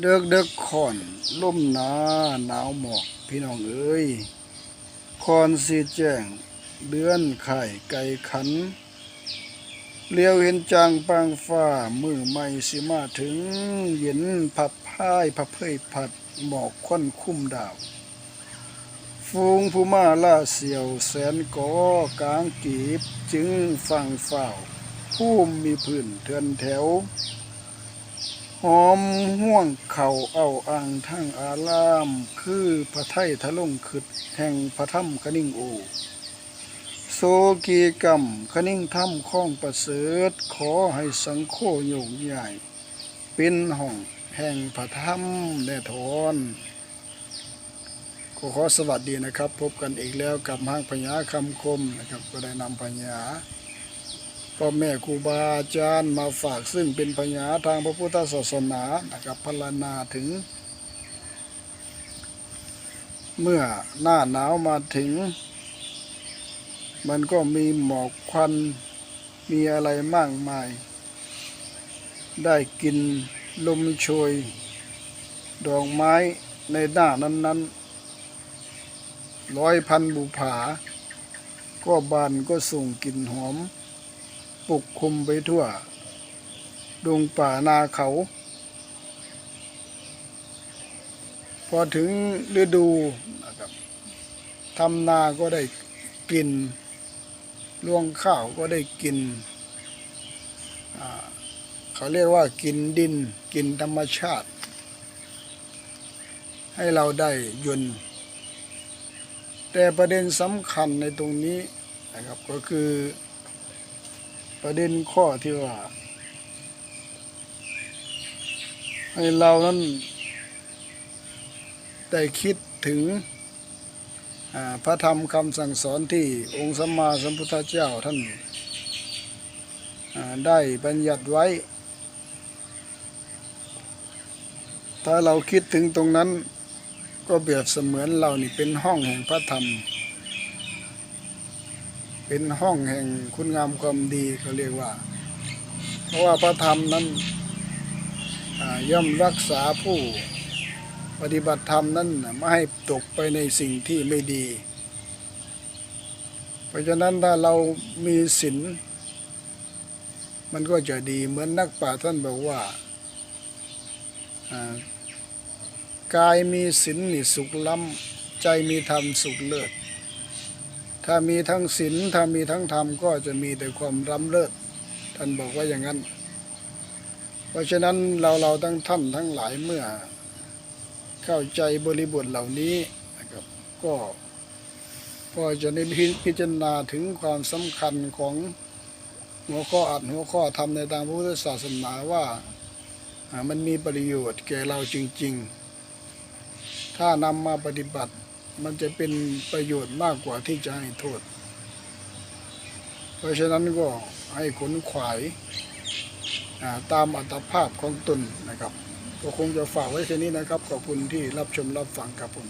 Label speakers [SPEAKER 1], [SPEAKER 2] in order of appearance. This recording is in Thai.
[SPEAKER 1] เด็กเด็กขอนล่มหนาหนาวหมอกพี่น้องเอ้ยคอนสีแจ้งเดือนไข่ไก่ขันเลี้ยวเห็นจางปางฟ้ามือไม่สิมาถึงเย็นผับพายผับเพยผัดหมอกควันคุ้มดาว ฟูงผู้มาล่าเสียวแสนกอกลางกีบจึงฟังเฝ้าผู้มีพื้นเทือนแถว หอมห่วงเข่าเอาอ่างทั้งอาราม คือพระไทยทะลงขึ้นแห่งพระถ้ำคนิ่งโอ โซกีกรรมคนิ่งถ้ำข้องประเสริฐขอให้สังโฆโยงใหญ่ เป็นห้องแห่งพระถ้ำแน่ทอนขอสวัสดีนะครับ พบกันอีกแล้วกับห้างพญาคำคมนะครับ ก็ได้นำพญา พ่อแม่ครูบาอาจารย์มาฝากซึ่งเป็นพญาทางพระพุทธศาสนานะครับพรณนาถึง เมื่อหน้าหนาวมาถึง มันก็มีหมอกควันมีอะไรมากมาย ได้กินลมโชย ดอกไม้ในหน้านั้นๆร้อยพันบุผา ก็บานก็ส่งกลิ่นหอม ปกคลุมไปทั่ว ดงป่านาเขา พอถึงฤดูนะครับทำนาก็ได้กลิ่นรวงข้าวก็ได้กิน เขาเรียกว่ากินดินกินธรรมชาติ ให้เราได้ยนแต่ประเด็นสำคัญในตรงนี้นะครับก็คือ ประเด็นข้อที่ว่า ให้เรานั้นได้คิดถึงพระธรรมคำสั่งสอนที่องค์สัมมาสัมพุทธเจ้าท่านได้บัญญัติไว้ ถ้าเราคิดถึงตรงนั้นก็เปรียบเสมือนเรานี่เป็นห้องแห่งพระธรรม เป็นห้องแห่งคุณงามความดีเขาเรียกว่า เพราะว่าพระธรรมนั้นย่อมรักษาผู้ปฏิบัติธรรมนั้นไม่ให้ตกไปในสิ่งที่ไม่ดี เพราะฉะนั้นถ้าเรามีศีลมันก็จะดีเหมือนนักปราชญ์ท่านบอกว่าอ่ากายมีศีลนี่สุขล้ำใจมีธรรมสุขเลิศ ถ้ามีทั้งศีลถ้ามีทั้งธรรมก็จะมีแต่ความร่ำเลิศท่านบอกว่าอย่างนั้น เพราะฉะนั้นเราเราทั้งท่านทั้งหลายเมื่อ เข้าใจบริบทเหล่านี้นะครับก็ก็จะได้พิจารณาถึงความสำคัญของหัวข้ออัดหัวข้อธรรมในทางพุทธศาสนาว่าอ่ามันมีประโยชน์แก่เราจริง ๆ ถ้านำมาปฏิบัติ มันจะเป็นประโยชน์มากกว่าที่จะให้โทษ เพราะฉะนั้นก็ให้ขนขวายตามอัตภาพของตนนะครับ ก็คงจะฝากไว้แค่นี้นะครับ ขอบคุณที่รับชมรับฟังครับผม